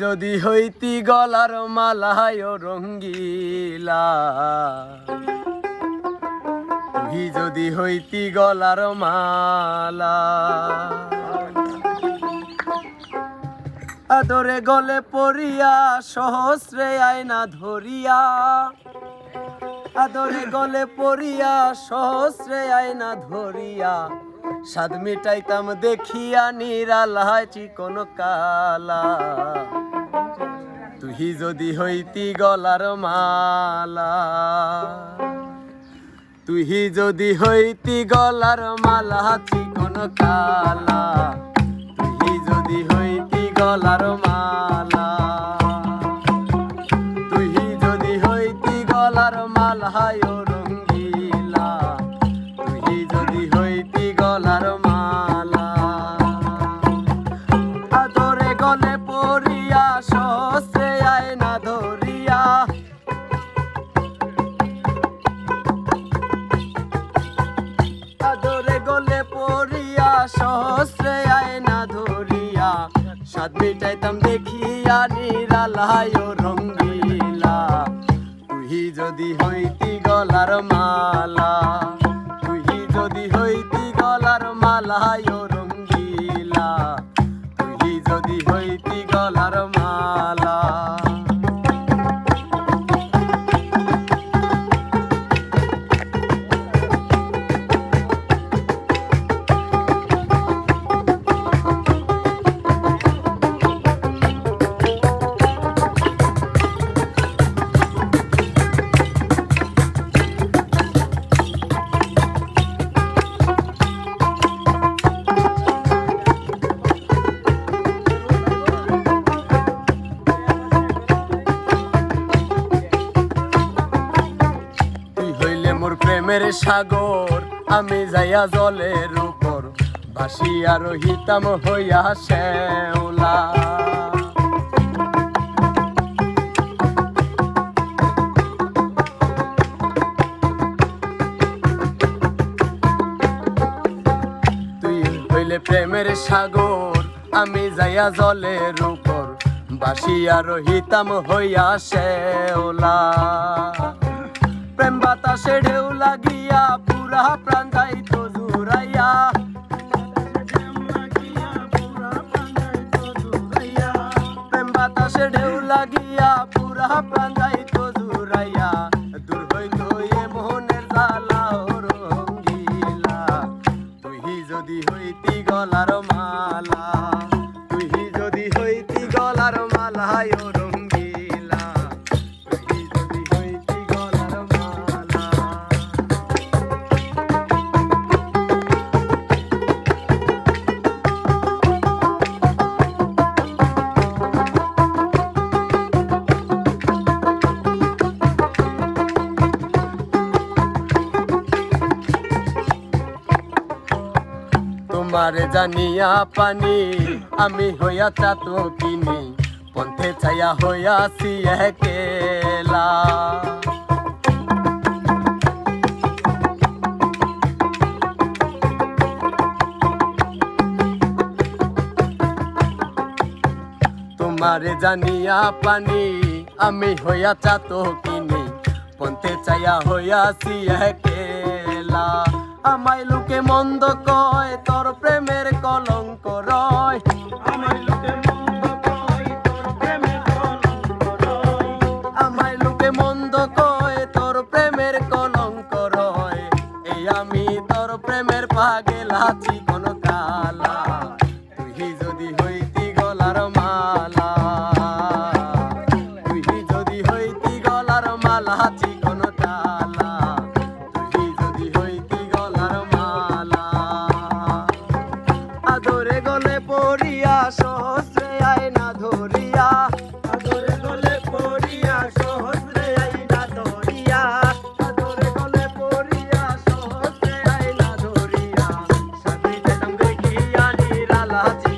যদি হইতি গলার মালায় রঙ্গিলা। তুই যদি হইতি গলার মালা। আদরে গলে পড়িয়া সহস্রে আয়না ধরিয়া। আদরে গলে পড়িয়া সহস্রে আয়না ধরিয়া। সাদ মিটাইতাম দেখিয়া নিরালায় চিকন কালা তুই যদি হইতি গলার মালা তুহি যদি হইতি গলার মালা, চিকন কালা তুহি যদি হইতি গলার মালা তুহি যদি হইতি গলার মালায় সাত মিটাইতাম দেখিয়া নিরালায় রঙ্গিলা। তুই যদি হইতি গলার মালা, তুই যদি হইতি গলার মালায় রঙ্গিলা। তুই যদি হইতি গলার মালা মোর প্রেমের সাগর, আমি যাইয়া জলের উপর ভাসিয়া রহিতাম হইয়া শ্যাওলা। তুই প্রেমের সাগর, আমি যাইয়া জলের উপর বাসিয়া রহিতাম হইয়া শ্যাওলা। প্রেম বাতাসে ঢেউ লাগিয়া, পুরা প্রাণ যাইতো জুড়াইয়া। প্রেম বাতাসে ঢেউ লাগিয়া, পুরা প্রাণ যাইতো জুড়াইয়া। দূর হইতো এ মোহনের জ্বালা রঙ্গিলা। তুই যদি হইতি গলার তোমার জানিয়া পানি, আমি হইয়া চাত কিনি, পন্থে ছায়া হইয়াছি একেলা। তোমার জানিয়া পানি, আমি হইয়া চাত কিনি, পন্থে চাইয়া হইয়াছি একেলা। আমায় লোকে মন্দ কয় মন্দ কয় তোর প্রেমের কলঙ্ক রয়। এই আমি তোর প্রেমের পাগেল আছি 垃圾